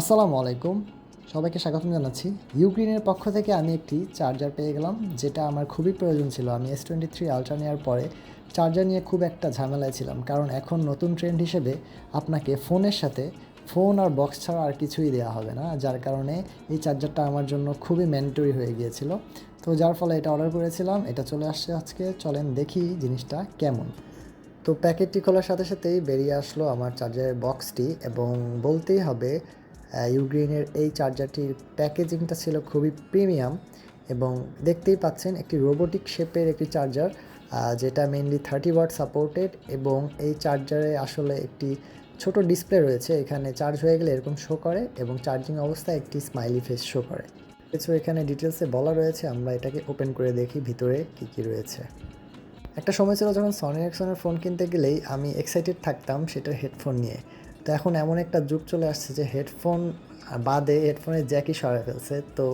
আসসালামু আলাইকুম। সবাইকে স্বাগতম জানাচ্ছি। ইউক্রেনের পক্ষ থেকে আমি একটি চার্জার পেয়ে গেলাম, যেটা আমার খুবই প্রয়োজন ছিল। আমি এস টোয়েন্টি থ্রি আলট্রা নেওয়ার পরে চার্জার নিয়ে খুব একটা ঝামেলায় ছিলাম, কারণ এখন নতুন ট্রেন্ড হিসেবে আপনাকে ফোনের সাথে ফোন আর বক্স ছাড়া আর কিছুই দেওয়া হবে না, যার কারণে এই চার্জারটা আমার জন্য খুবই ম্যান্ডেটরি হয়ে গিয়েছিল। তো যার ফলে এটা অর্ডার করেছিলাম, এটা চলে আসছে আজকে। চলেন দেখি জিনিসটা কেমন। তো প্যাকেটটি খোলার সাথে সাথেই বেরিয়ে আসলো আমার চার্জারের বক্সটি এবং বলতেই হবে ইউগ্রিনের এই চার্জারটির প্যাকেজিংটা ছিল খুবই প্রিমিয়াম এবং দেখতেই পাচ্ছেন একটি রোবোটিক শেপের একটি চার্জার যেটা মেনলি থার্টি ওয়াট সাপোর্টেড এবং এই চার্জারে আসলে একটি ছোট ডিসপ্লে রয়েছে, এখানে চার্জ হয়ে গেলে এরকম শো করে এবং চার্জিং অবস্থায় একটি স্মাইলি ফেস শো করে। কিছু এখানে ডিটেলসে বলা রয়েছে, আমরা এটাকে ওপেন করে দেখি ভিতরে কী কী রয়েছে। একটা সময় ছিল যখন সনি এক্সনের ফোন কিনতে গেলেই আমি এক্সাইটেড থাকতাম সেটার হেডফোন নিয়ে। তো এখন এমন একটা যুগ চলে আসছে যে হেডফোন বাদে হেডফোনের জ্যাকই সরে ফেলছে। তো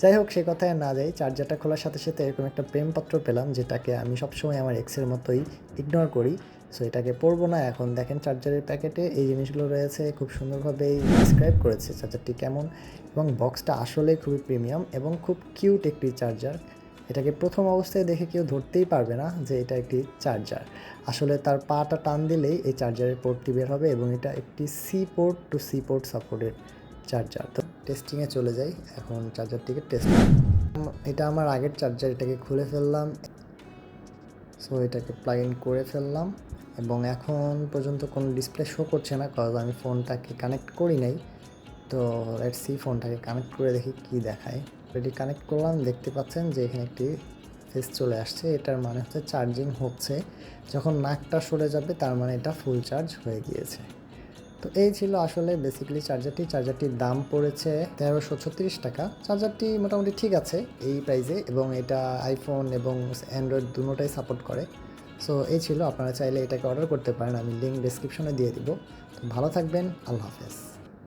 যাই হোক, সে কথায় না যাই, চার্জারটা খোলার সাথে সাথে এরকম একটা প্রেমপত্র পেলাম যেটাকে আমি সবসময় আমার এক্সের মতোই ইগনোর করি। সো এটাকে পড়ব না। এখন দেখেন চার্জারের প্যাকেটে এই জিনিসগুলো রয়েছে, খুব সুন্দরভাবেই ডিসক্রাইব করেছে চার্জারটি কেমন। এবং বক্সটা আসলে খুবই প্রিমিয়াম এবং খুব কিউট একটি চার্জার। এটাকে প্রথম অবস্থায় দেখে কেউ ধরতেই পারবে না যে এটা একটি চার্জার। আসলে তার পাটা টান দিলেই এই চার্জারের পোর্টটি বের হবে এবং এটা একটি C port to C port supported charger তো টেস্টিংয়ে চলে যাই, এখন চার্জারটিকে টেস্ট এটা আমার আগের চার্জার, এটাকে খুলে ফেললাম। সো এটাকে প্লাগ ইন করে ফেললাম এবং এখন পর্যন্ত কোনো ডিসপ্লে শো করছে না কজ আমি ফোনটাকে কানেক্ট করি নাই। তো লেট সি ফোনটাকে কানেক্ট করে দেখি কি দেখায়। এটি কানেক্ট করলাম, দেখতে পাচ্ছেন যে এখানে একটি ফেস চলে আসছে। এটার মানে হচ্ছে চার্জিং হচ্ছে। যখন নাকটা সরে যাবে, তার মানে এটা ফুল চার্জ হয়ে গিয়েছে। তো এই ছিল আসলে বেসিক্যালি চার্জারটি চার্জারটির দাম পড়েছে তেরোশো ছত্রিশ টাকা। চার্জারটি মোটামুটি ঠিক আছে এই প্রাইসে এবং এটা আইফোন এবং অ্যান্ড্রয়েড দুটোটাই সাপোর্ট করে। সো এই ছিল। আপনারা চাইলে এটাকে অর্ডার করতে পারেন। আমি লিঙ্ক ডিসক্রিপশনে দিয়ে দিব। তো ভালো থাকবেন। আল্লাহ হাফেজ।